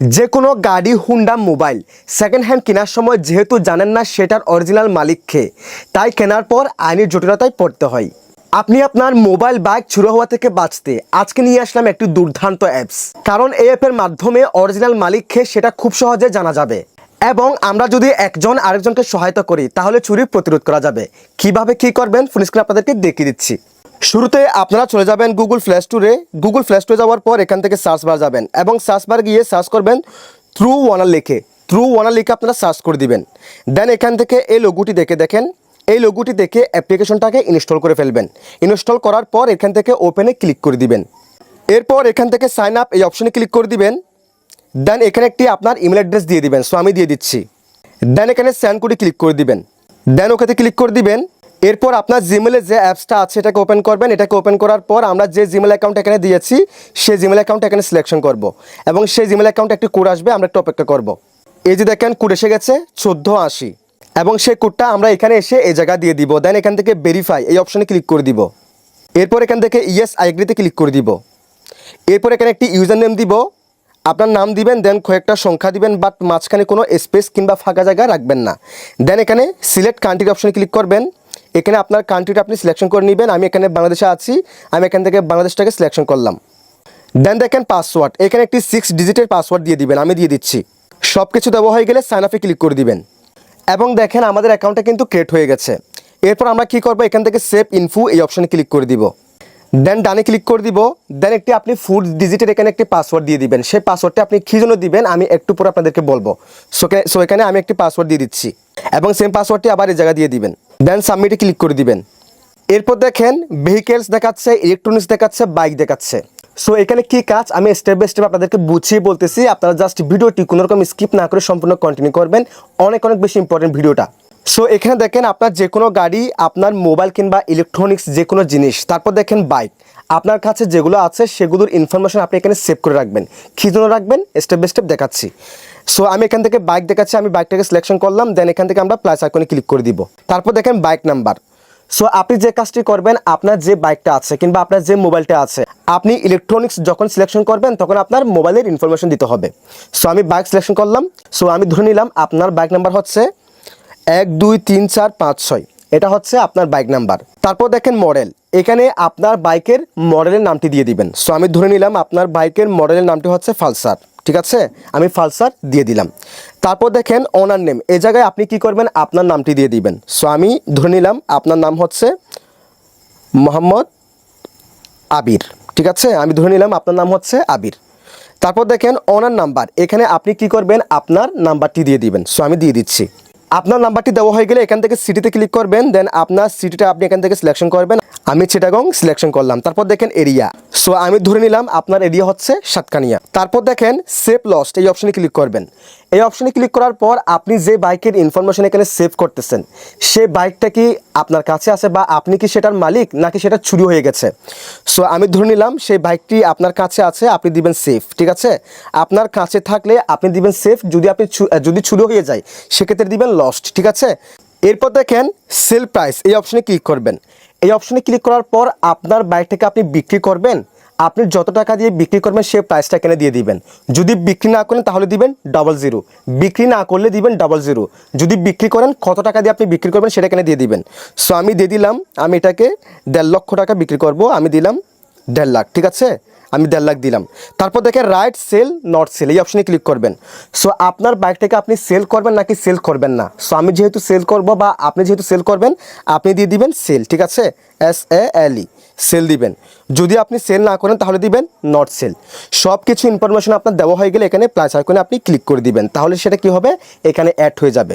যে কোনো গাড়ি হুন্ডা মোবাইল সেকেন্ড হ্যান্ড কেনার সময় যেহেতু জানেন না সেটার অরিজিনাল মালিককে, তাই কেনার পর আইনের জটিলতায় পড়তে হয়। আপনি আপনার মোবাইল বাইক চুরি হওয়া থেকে বাঁচতে আজকে নিয়ে আসলাম একটি দুর্দান্ত অ্যাপস কারণ এই অ্যাপের মাধ্যমে অরিজিনাল মালিককে সেটা খুব সহজে জানা যাবে। এবং আমরা যদি একজন আরেকজনকে সহায়তা করি, তাহলে চুরি প্রতিরোধ করা যাবে। কীভাবে কি করবেন? ফোন স্ক্রিন আপনাদেরকে দেখিয়ে দিচ্ছি। শুরুতে আপনারা চলে যাবেন গুগল প্লে স্টোরে গুগল প্লে স্টোরে যাওয়ার পর এখান থেকে সার্চ বার যাবেন এবং সার্চ বার গিয়ে সার্চ করবেন থ্রু ওয়ানার লিখে। থ্রু ওয়ানার লিখে আপনারা সার্চ করে দিবেন। দেন এখান থেকে এই লোগোটি দেখে দেখেন। এই লোগোটি দেখে অ্যাপ্লিকেশনটাকে ইনস্টল করে ফেলবেন। ইনস্টল করার পর এখান থেকে ওপেনে ক্লিক করে দিবেন। এরপর এখান থেকে সাইন আপ এই অপশনে ক্লিক করে দিবেন। দেন এখানে একটি আপনার ইমেল অ্যাড্রেস দিয়ে দিবেন। সো আমি দিয়ে দিচ্ছি। দেন এখানে স্যান্ড করে ক্লিক করে দিবেন। দেন ওখানে ক্লিক করে দিবেন। এরপর আপনার জিমেলে যে অ্যাপসটা আছে, এটাকে ওপেন করবেন। এটাকে ওপেন করার পর আমরা যে জিমেল অ্যাকাউন্ট এখানে দিয়েছি সেই জিমেল অ্যাকাউন্ট এখানে সিলেকশন করব। এবং সেই জিমেল অ্যাকাউন্ট একটি কোড আসবে, আমরা একটু অপেক্ষা করব। এই যে দেখেন, কোড এসে গেছে, চোদ্দ আশি। এবং সেই কোডটা আমরা এখানে এসে এই জায়গা দিয়ে দিব। দেন এখান থেকে ভেরিফাই এই অপশনে ক্লিক করে দিব। এরপর এখান থেকে ইয়েস আইগ্রিতে ক্লিক করে দিব। এরপর এখানে একটি ইউজার নেম দিব। আপনার নাম দিবেন দেন কয়েকটা সংখ্যা দিবেন বাট মাঝখানে কোনো স্পেস কিংবা ফাঁকা জায়গা রাখবেন না। দেন এখানে সিলেক্ট কান্ট্রির অপশনে ক্লিক করবেন। এখানে আপনার কান্ট্রিটা আপনি সিলেকশন করে নেবেন। আমি এখানে বাংলাদেশে আছি। আমি এখান থেকে বাংলাদেশটাকে সিলেকশন করলাম। দেন দেখেন পাসওয়ার্ড এখানে একটি সিক্স ডিজিটের পাসওয়ার্ড দিয়ে দিবেন। আমি দিয়ে দিচ্ছি। সব কিছু দেওয়া হয়ে গেলে সাইন আপে ক্লিক করে দিবেন। এবং দেখেন আমাদের অ্যাকাউন্টটা কিন্তু ক্রিয়েট হয়ে গেছে। এরপর আমরা কি করব? এখান থেকে সেভ ইনফু এই অপশনে ক্লিক করে দিব। দেন ডানে ক্লিক করে দিব। দেন একটি আপনি ফুড ডিজিটের এখানে একটি পাসওয়ার্ড দিয়ে দিবেন। সেই পাসওয়ার্ডটা আপনি কী জন্য দিবেন? আমি একটু পরে আপনাদেরকে বলব। সো এখানে আমি একটি পাসওয়ার্ড দিয়ে দিচ্ছি। এবং সেম পাসওয়ার্ডটি আবার এই জায়গায় দিয়ে দিবেন। দেন সাবমিটে ক্লিক করে দিবেন। এরপর দেখেন ভেহিকেলস দেখাচ্ছে ইলেকট্রনিক্স দেখাচ্ছে বাইক দেখাচ্ছে। সো এখানে কি কাজ? আমি স্টেপ বাই স্টেপ আপনাদেরকে বুঝিয়ে বলতেছি। আপনারা জাস্ট ভিডিওটি কোনো রকম স্কিপ না করে সম্পূর্ণ কন্টিনিউ করবেন। অনেক অনেক বেশি ইম্পর্টেন্ট ভিডিওটা। সো এখানে দেখেন আপনার যে কোনো গাড়ি, আপনার মোবাইল কিংবা ইলেকট্রনিক্স যে কোনো জিনিস, তারপর দেখেন বাইক আপনার কাছে যেগুলো আছে, সেগুলোর ইনফরমেশন আপনি এখানে সেভ করে রাখবেন। কী জন্য রাখবেন? স্টেপ বাই স্টেপ দেখাচ্ছি। সো আমি এখান থেকে বাইক দেখাচ্ছি, আমি বাইকটাকে সিলেকশন করলাম দেন এখান থেকে আমরা প্লাস আইকনে ক্লিক করে দিব। তারপর দেখেন বাইক নাম্বার সো আপনি যে কাজটি করবেন, আপনার যে বাইকটা আছে কিংবা আপনার যে মোবাইলটা আছে, আপনি ইলেকট্রনিক্স যখন সিলেকশন করবেন, তখন আপনার মোবাইলের ইনফরমেশন দিতে হবে। সো আমি বাইক সিলেকশন করলাম। সো আমি ধরে নিলাম আপনার বাইক নাম্বার হচ্ছে এক, দুই, তিন, চার, পাঁচ, ছয়। এটা হচ্ছে আপনার বাইক নাম্বার তারপর দেখেন মডেল এখানে আপনার বাইকের মডেলের নামটি দিয়ে দিবেন। সো আমি ধরে নিলাম আপনার বাইকের মডেলের নামটি হচ্ছে ফালসার ঠিক আছে? আমি ফালসার দিয়ে দিলাম। তারপর দেখেন ওনার নেম এ জায়গায় আপনি কি করবেন? আপনার নামটি দিয়ে দিবেন। সো আমি ধরে নিলাম আপনার নাম হচ্ছে মোহাম্মদ আবির। ঠিক আছে? আমি ধরে নিলাম আপনার নাম হচ্ছে আবির। তারপর দেখেন ওনার নাম্বার এখানে আপনি কি করবেন? আপনার নাম্বারটি দিয়ে দিবেন। সো আমি দিয়ে দিচ্ছি। আপনার নাম্বারটি দেওয়া হয়ে গেলে এখান থেকে সিটিতে ক্লিক করবেন দেন আপনার সিটিটা আপনি এখান থেকে সিলেকশন করবেন। আমি চিটাগং সিলেকশন করলাম। তারপর দেখেন এরিয়া সো আমি ধরে নিলাম আপনার এরিয়া হচ্ছে সাতকানিয়া। তারপর দেখেন সেভ লস্ট এই অপশনে ক্লিক করবেন। এই অপশনে ক্লিক করার পর আপনি যে বাইকের ইনফরমেশন এখানে সেভ করতেছেন, সে বাইকটা কি আপনার কাছে আছে বা আপনি কি সেটার মালিক নাকি সেটা চুরি হয়ে গেছে? সো আমি ধরে নিলাম সেই বাইকটি আপনার কাছে আছে, আপনি দিবেন সেফ ঠিক আছে? আপনার কাছে থাকলে আপনি দিবেন সেফ যদি আপনি যদি চুরি হয়ে যায়, সেক্ষেত্রে দিবেন লস্ট ঠিক আছে? এরপর দেখেন সেল প্রাইস এই অপশনে ক্লিক করবেন। এই অপশনে ক্লিক করার পর আপনার বাইকটাকে আপনি বিক্রি করবেন। আপনি যত টাকা দিয়ে বিক্রি করবেন সে প্রাইসটা এখানে দিয়ে দিবেন। যদি বিক্রি না করেন, তাহলে দিবেন ডবল জিরো বিক্রি না করলে দিবেন ডবল জিরো যদি বিক্রি করেন, কত টাকা দিয়ে আপনি বিক্রি করবেন সেটা এখানে দিয়ে দিবেন। সো আমি দিয়ে দিলাম, আমি এটাকে দেড় লক্ষ টাকা বিক্রি করব, আমি দিলাম দেড় লাখ, ঠিক আছে? আমি দেড় লাখ দিলাম। তারপর দেখে রাইট সেল নট সেল এই অপশনে ক্লিক করবেন। সো আপনার বাইকটাকে আপনি সেল করবেন নাকি সেল করবেন না? সো আমি যেহেতু সেল করব বা আপনি যেহেতু সেল করবেন, আপনি দিয়ে দিবেন সেল ঠিক আছে? S A L E sell দিবেন। যদি আপনি সেল না করেন, তাহলে দিবেন নট সেল সব কিছু ইনফরমেশন আপনার দেওয়া হয়ে গেলে এখানে প্লাস আইকনে আপনি ক্লিক করে দিবেন। তাহলে সেটা কি হবে? এখানে অ্যাড হয়ে যাবে।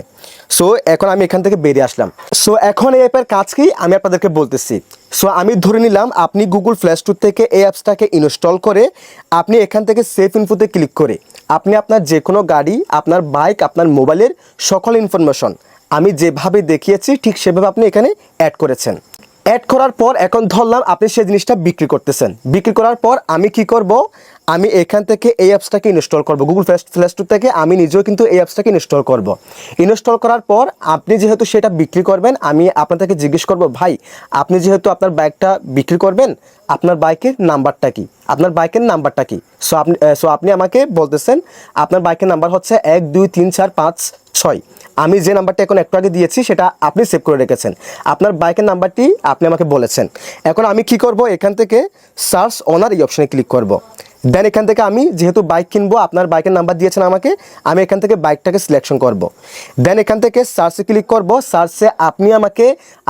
সো এখন আমি এখান থেকে বেরিয়ে আসলাম। সো এখন এই অ্যাপের কাজ কি? আমি আপনাদেরকে বলতেছি। সো আমি ধরে নিলাম আপনি গুগল প্লে স্টোর থেকে এই অ্যাপসটাকে ইনস্টল করে আপনি এখান থেকে সেফ ইনফোতে ক্লিক করে আপনি আপনার যে কোনো গাড়ি, আপনার বাইক আপনার মোবাইলের সকল ইনফরমেশন আমি যেভাবে দেখিয়েছি, ঠিক সেভাবে আপনি এখানে অ্যাড করেছেন। অ্যাড করার পর এখন ধরলাম আপনি সেই জিনিসটা বিক্রি করতেছেন। বিক্রি করার পর আমি কি করব? আমি এখান থেকে এই অ্যাপসটাকে ইনস্টল করব। গুগল প্লে স্টোর থেকে আমি নিজেও কিন্তু এই অ্যাপসটাকে ইনস্টল করব। ইনস্টল করার পর আপনি যেহেতু সেটা বিক্রি করবেন, আমি আপনাদেরকে জিজ্ঞেস করব, ভাই, আপনি যেহেতু আপনার বাইকটা বিক্রি করবেন, আপনার বাইকের নাম্বারটা কি? আপনার বাইকের নাম্বারটা কি? সো আপনি সো আপনি আমাকে বলতেছেন, আপনার বাইকের নাম্বার হচ্ছে এক, দুই, তিন, চার, পাঁচ, ছয়। আমি যে নাম্বারটা এখন একটু আগে দিয়েছি, সেটা আপনি সেভ করে রেখেছেন। আপনার বাইকের নাম্বারটি আপনি আমাকে বলেছেন। এখন আমি কি করব? এখান থেকে সার্চ অনার এই অপশানে ক্লিক করব। দেন এখান থেকে আমি যেহেতু বাইক কিনবো, আপনার বাইকের নাম্বার দিয়েছেন আমাকে, আমি এখান থেকে বাইকটাকে সিলেকশন করব। দেন এখান থেকে সার্চে ক্লিক করব সার্চে আপনি আমাকে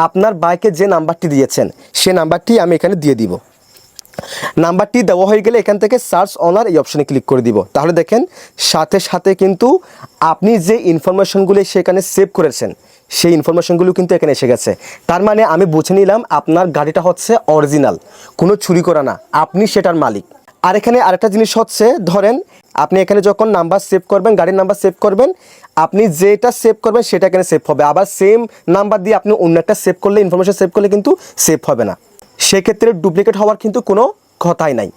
আপনার বাইকে যে নাম্বারটি দিয়েছেন সে নাম্বারটি আমি এখানে দিয়ে দিব। নাম্বারটি দেওয়া হয়ে গেলে এখান থেকে সার্চ অনার এই অপশানে ক্লিক করে দিব। তাহলে দেখেন, সাথে সাথে কিন্তু আপনি যে ইনফরমেশনগুলি সেখানে সেভ করেছেন, সেই ইনফরমেশনগুলো কিন্তু এখানে এসে গেছে। তার মানে আমি বুঝে নিলাম আপনার গাড়িটা হচ্ছে অরিজিনাল কোনো চুরি করা না, আপনি সেটার মালিক। আর এখানে আরেকটা জিনিস হচ্ছে, ধরেন আপনি এখানে যখন নাম্বার সেভ করবেন, গাড়ির নাম্বার সেভ করবেন, আপনি যেটা সেভ করবেন সেটা এখানে সেভ হবে। আবার সেম নাম্বার দিয়ে আপনি অন্য একটা সেভ করলে ইনফরমেশন সেভ করলে কিন্তু সেভ হবে না। সেক্ষেত্রে ডুপ্লিকেট হওয়ার কিন্তু কোনো কথাই নাই।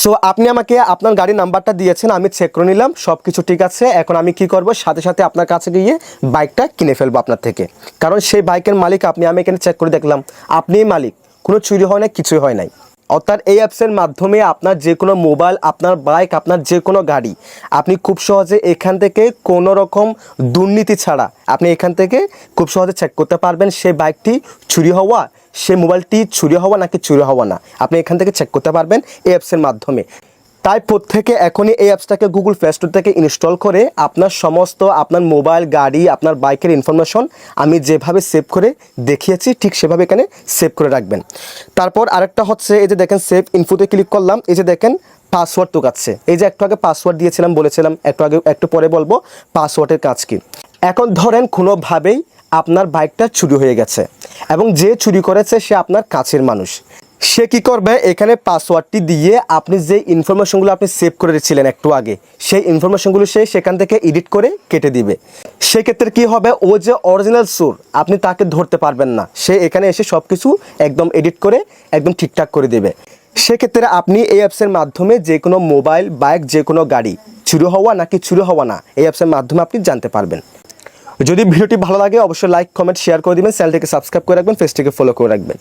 সো আপনি আমাকে আপনার গাড়ির নাম্বারটা দিয়েছেন, আমি চেক করে নিলাম সব কিছু ঠিক আছে। এখন আমি কি করব? সাথে সাথে আপনার কাছে গিয়ে বাইকটা কিনে ফেলব আপনার থেকে। কারণ সেই বাইকের মালিক আপনি, আমি এখানে চেক করে দেখলাম, আপনিই মালিক। কোনো চুরি হয় না কিছুই হয় নাই। অর্থাৎ এই অ্যাপসের মাধ্যমে আপনার যে কোনো মোবাইল আপনার বাইক আপনার যে কোনো গাড়ি, আপনি খুব সহজে এখান থেকে কোনো রকম দুর্নীতি ছাড়া আপনি এখান থেকে খুব সহজে চেক করতে পারবেন সেই বাইকটি চুরি হওয়া, সে মোবাইলটি চুরি হওয়া নাকি চুরি হওয়া না। আপনি এখান থেকে চেক করতে পারবেন এই অ্যাপসের মাধ্যমে। তাই প্রত্যেকে এখনই এই অ্যাপসটাকে গুগল প্লে স্টোর থেকে ইনস্টল করে আপনার সমস্ত আপনার মোবাইল গাড়ি, আপনার বাইকের ইনফরমেশন আমি যেভাবে সেভ করে দেখিয়েছি, ঠিক সেভাবে এখানে সেভ করে রাখবেন। তারপর আরেকটা হচ্ছে, এই যে দেখেন সেভ ইনফোতে ক্লিক করলাম, এই যে দেখেন পাসওয়ার্ড তোকাচ্ছে এই যে একটু আগে পাসওয়ার্ড দিয়েছিলাম, বলেছিলাম, একটু আগে, একটু পরে বলব পাসওয়ার্ডের কাজ কি। এখন ধরেন কোনোভাবেই আপনার বাইকটা চুরি হয়ে গেছে, এবং যে চুরি করেছে সে আপনার কাছের মানুষ। সে কি করবে? এখানে পাসওয়ার্ডটি দিয়ে আপনি যে ইনফরমেশনগুলো আপনি সেভ করে রেখেছিলেন একটু আগে, সেই ইনফরমেশনগুলো সে সেখান থেকে এডিট করে কেটে দিবে। সেক্ষেত্রে কি হবে? ও যে অরিজিনাল সুর আপনি তাকে ধরতে পারবেন না। সে এখানে এসে সব কিছু একদম এডিট করে, একদম ঠিকঠাক করে দেবে। সেক্ষেত্রে আপনি এই অ্যাপসের মাধ্যমে যে কোনো মোবাইল বাইক যে কোনো গাড়ি চুরি হওয়া নাকি চুরি হওয়া না, এই অ্যাপসের মাধ্যমে আপনি জানতে পারবেন। যদি ভিডিওটি ভালো লাগে, অবশ্যই লাইক কমেন্ট শেয়ার করে দিবেন। চ্যানেলটিকে সাবস্ক্রাইব করে রাখবেন ফেসটিকে ফলো করে রাখবেন।